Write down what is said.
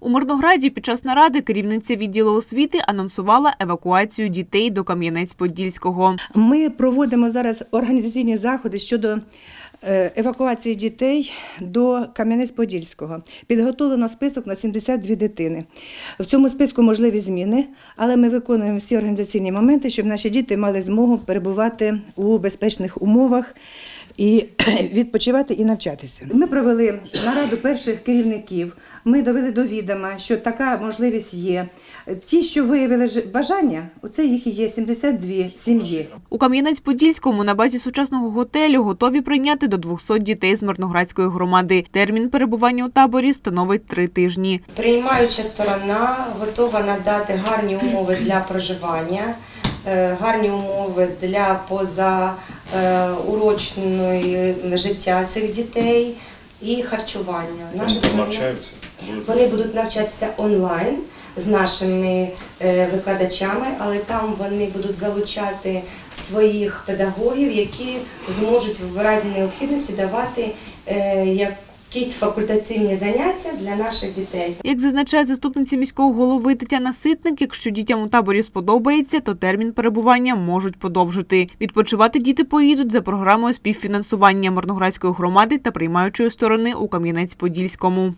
У Мирнограді під час наради керівниця відділу освіти анонсувала евакуацію дітей до Кам'янець-Подільського. Ми проводимо зараз організаційні заходи щодо е, евакуації дітей до Кам'янець-Подільського. Підготовлено список на 72 дитини. В цьому списку можливі зміни, але ми виконуємо всі організаційні моменти, щоб наші діти мали змогу перебувати у безпечних умовах. І відпочивати і навчатися. Ми провели нараду перших керівників. Ми довели до відома, що така можливість є. Ті, що виявили ж- бажання, оце їх і є 72 сім'ї. У Кам'янець-Подільському на базі сучасного готелю готові прийняти до 200 дітей з Мирноградської громади. Термін перебування у таборі становить три тижні. Приймаюча сторона готова надати гарні умови для проживання, е, гарні умови для позаурочної життя цих дітей і харчування. Вони навчаються. Вони будуть навчатися онлайн з нашими е, викладачами, але там вони будуть залучати своїх педагогів, які зможуть в разі необхідності давати е, якісь факультативні заняття для наших дітей. Як зазначає заступниця міського голови Тетяна Ситник, якщо дітям у таборі сподобається, то термін перебування можуть подовжити. Відпочивати діти поїдуть за програмою співфінансування Мирноградської громади та приймаючої сторони у Кам'янець-Подільському.